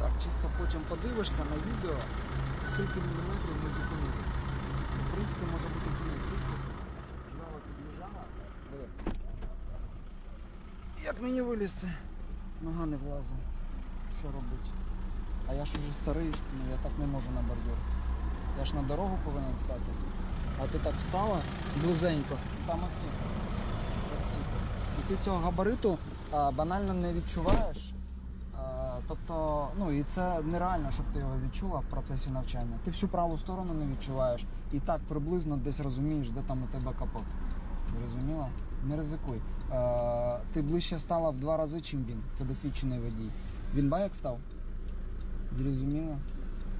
Так, чисто потім подивишся на відео, скільки міліметрів ми зупинилися. В принципі, може бути кінець. Жваво під'їжджала. Як мені вилізти? Нога не влазить. Що робити? А я ж уже старий, ну я так не можу на бордюр. Я ж на дорогу повинен стати. А ти так встала близенько. Там ось стільки. І ти цього габариту а, банально не відчуваєш. Тобто, ну і це нереально, щоб ти його відчула в процесі навчання. Ти всю праву сторону не відчуваєш і так приблизно десь розумієш, де там у тебе капот. Зрозуміла? Не ризикуй. Е, ти ближче стала в два рази, чим він. Це досвідчений водій. Він байок став? Зрозуміло?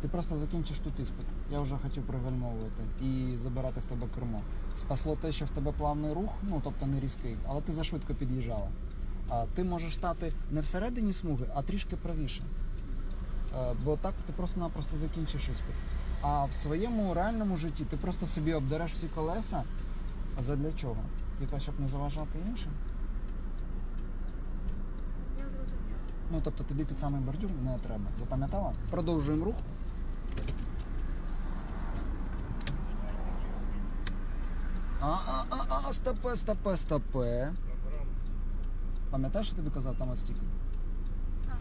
Ти просто закінчиш тут іспит. Я вже хотів пригальмовувати і забирати в тебе кермо. Спасло те, що в тебе плавний рух, ну тобто не різкий, але ти зашвидко під'їжджала. А ти можеш стати не всередині смуги, а трішки правіше. Е, Бо так ти просто-напросто закінчиш іспит. А в своєму реальному житті ти просто собі обдереш всі колеса. А задля чого? Типа, щоб не заважати іншим? Я зрозуміла. Ну, тобто тобі під самий бордюр не треба. Запам'ятала? Продовжуємо рух. А, а, а, а, стопе, стопе, стопе. Пам'ятаєш, що тобі казав там стільки? Так.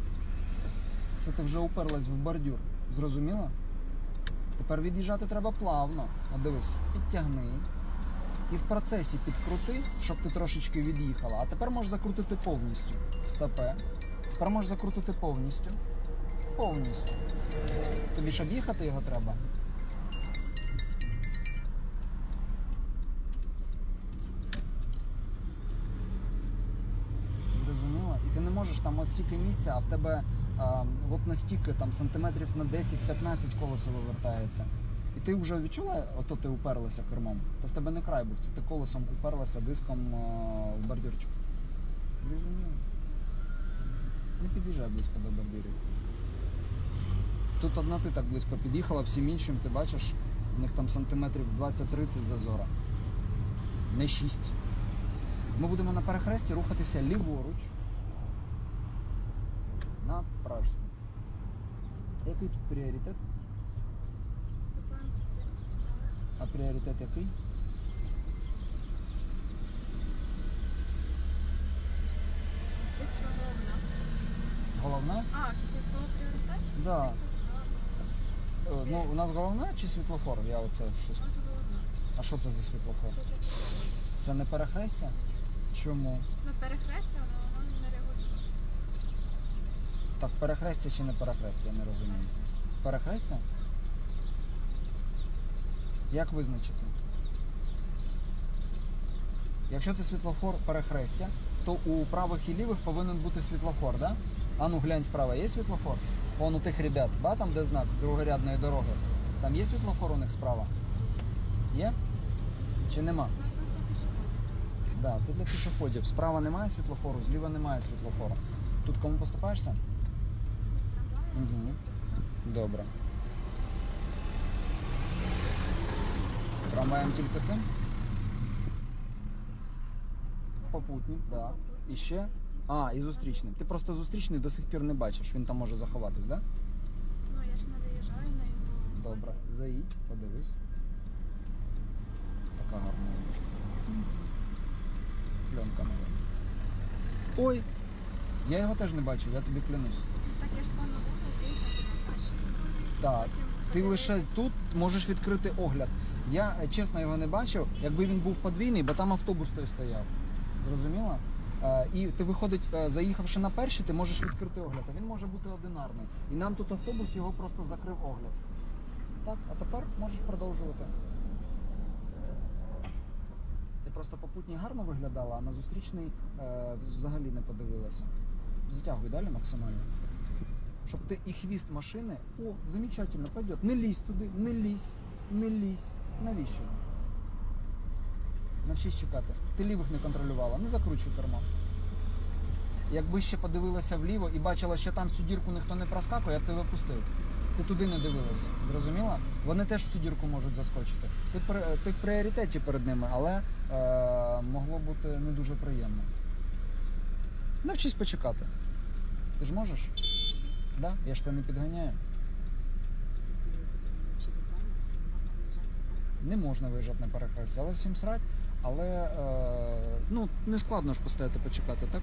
Це ти вже уперлась в бордюр. Зрозуміла? Тепер від'їжджати треба плавно. От дивись, підтягни. І в процесі підкрути, щоб ти трошечки від'їхала. А тепер можеш закрутити повністю. Стопе. Тепер можеш закрутити повністю. Повністю. Тобі ж об'їхати його треба. Зрозуміла? І ти не можеш там от стільки місця, а в тебе а, от настільки там сантиметрів на 10-15 колесо вивертається. І ти вже відчула, ото ти уперлася кермом, то в тебе не край був, це ти колесом уперлася диском а, в бордюрчик. Зрозуміло? Не під'їжджай близько до бордюрів. Тут одна ти так близько під'їхала, всім іншим ти бачиш, у них там сантиметрів 20-30 зазора. Не 6. Ми будемо на перехресті рухатися ліворуч на пражську. Який тут пріоритет? А пріоритет який? Головна. А, пріоритет? Да. Е, Ну, у нас головна чи світлофор? Я оце щось. У нас головна. А що це за світлофор? Це не перехрестя? Чому? Ну, перехрестя, воно. Так, перехрестя чи не перехрестя, я не розумію. Перехрестя? Як визначити? Якщо це світлофор перехрестя, то у правих і лівих повинен бути світлофор, да? А ну глянь справа, є світлофор? Вон у тих ребят, ба там де знак другорядної дороги. Там є світлофор у них справа? Є? Чи нема? Пішохід. Да, це для пішоходів. Справа немає світлофору, зліва немає світлофору. Тут кому поступаєшся? Угу. Добре. Трамваєм тільки цим? Попутник, так. Да. І ще. А, і зустрічним. Ти просто зустрічний до сих пір не бачиш, він там може заховатись, так? Да? Ну, я ж не виїжджаю на його. Добре. Заїдь, подивись. Така гарна ігрушка. Пленка нова. Ой! Я його теж не бачив, я тобі клянусь. Так я ж перший. Так. Ти лише тут можеш відкрити огляд. Я е, чесно його не бачив, якби він був подвійний, бо там автобус той стояв. Зрозуміло? Е, І ти виходить, е, заїхавши на перший, ти можеш відкрити огляд, а він може бути одинарний. І нам тут автобус його просто закрив огляд. Так, а тепер можеш продовжувати. Ти просто попутній гарно виглядала, а на зустрічний взагалі не подивилася. Затягуй далі максимально. Щоб ти і хвіст машини. О, замечательно, пойдет. Не лізь туди, не лізь, не лізь. Навіщо? Навчись чекати. Ти лівих не контролювала, не закручуй кермо. Якби ще подивилася вліво і бачила, що там цю дірку ніхто не проскакує, я б тебе пустив. Ти туди не дивилась, зрозуміла? Вони теж в цю дірку можуть заскочити. Ти, ти в пріоритеті перед ними, але е, могло бути не дуже приємно. Навчись почекати. Ти ж можеш? Да? Я ж тебе не підганяю. Не можна виїжджати на перехресті, але всім срать. Але е, ну, не складно ж постояти почекати, так?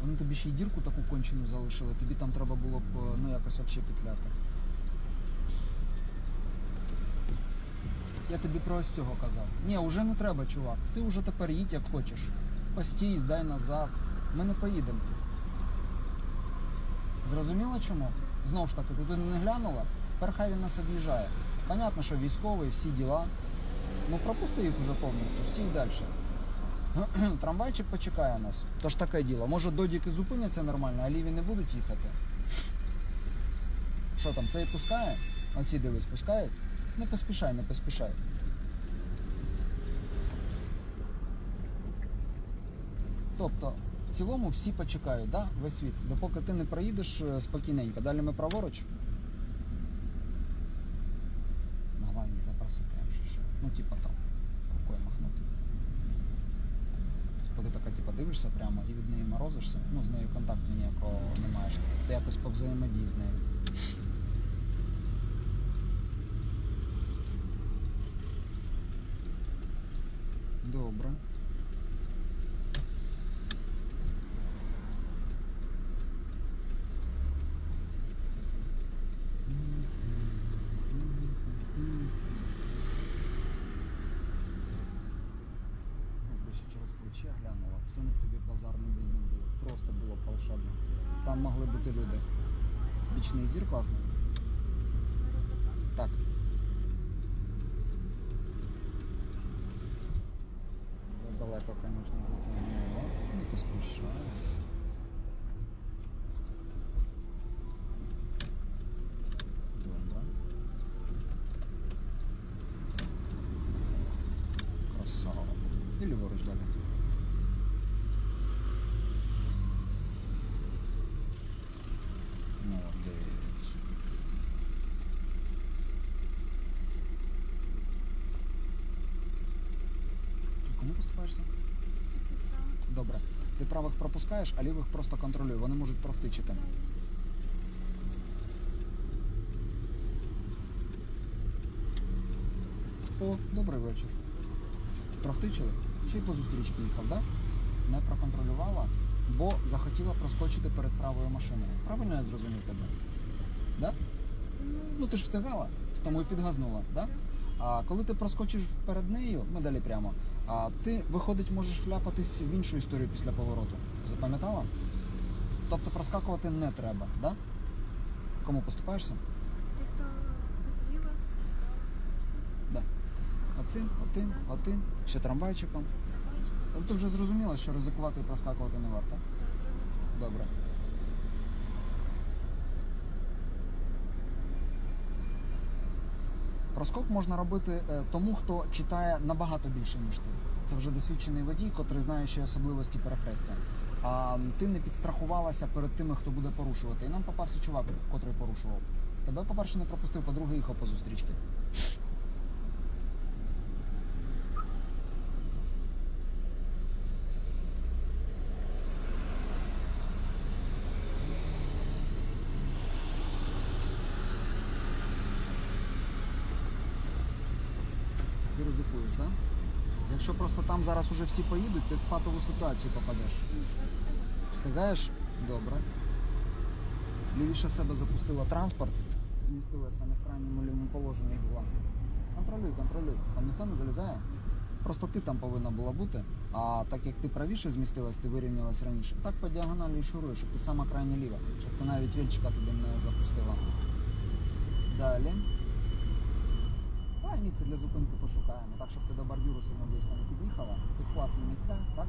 Вони тобі ще й дірку таку кончену залишили, тобі там треба було б е, ну, якось взагалі петляти. Я тобі про ось цього казав. Ні, вже не треба, чувак. Ти вже тепер їдь як хочеш. Постій, здай назад. Ми не поїдемо. Зрозуміло чому? Знову ж таки, туди не глянула, тепер хай він нас об'їжджає. Понятно, що військовий, всі діла. Ну пропусти їх уже повністю, стій далі. Трамвайчик почекає нас. Тож таке діло. Може додіки зупиняться нормально, а ліві не будуть їхати. Що там, цей пускає? Оці дивись, пускають? Не поспішай, не поспішай. Тобто, в цілому всі почекають, да? весь світ. Допоки ти не проїдеш е, спокійненько. Далі ми праворуч. Могла її запросити, якщо що. Ну, типа там, рукою махнути. Бо така, типа, дивишся прямо і від неї морозишся, ну, з нею контакту ніякого не маєш. Ти якось повзаємодій з нею. Добре. Якби ще через плече глянула, тобі день не було. Просто було волшебно. Там могли бути люди. Бічний зір класний. Так. Задалеко, конечно, затягнуло. Не поспішаю. Красава. І ліворуч далі. Кому? Добре. Ти правих пропускаєш, а лівих просто контролюй. Вони можуть провтичити. О, добрий вечір. Провтичили? Ще й по зустрічці їхав, да? Не проконтролювала, бо захотіла проскочити перед правою машиною. Правильно я зрозумів тебе? Да? Ну ти ж встигала, тому і підгазнула, да? А коли ти проскочиш перед нею, ми далі прямо, а ти, виходить, можеш вляпатись в іншу історію після повороту. Запам'ятала? Тобто проскакувати не треба, да? Кому поступаєшся? Ті, хто зліва, справа, Да. Оцим, отим, отим, ще трамвайчиком. Ну, Ти вже зрозуміла, що ризикувати і проскакувати не варто. Добре. Проскок можна робити е, тому, хто читає набагато більше, ніж ти. Це вже досвідчений водій, котрий знає ще особливості перехрестя. А ти не підстрахувалася перед тими, хто буде порушувати. І нам попався чувак, котрий порушував. Тебе, по-перше, не пропустив, по-друге, їхав по зустрічці. Ти ризикуєш, так? Якщо просто там зараз уже всі поїдуть, ти в патову ситуацію попадеш. Встигаєш? Добре. Лівіше себе запустила транспорт, змістилася не в крайньому лівому положенні була. Контролюй, контролюй. Там ніхто не залізає. Просто ти там повинна була бути. А так як ти правіше змістилась, ти вирівнялась раніше. Так по діагоналі і шуруй, щоб ти сама крайня ліва, щоб ти навіть вільчика туди не запустила. Далі. Місце для зупинки пошукаємо, так щоб ти до бордюру сьогодні близько не під'їхала. Тут класні місця, так?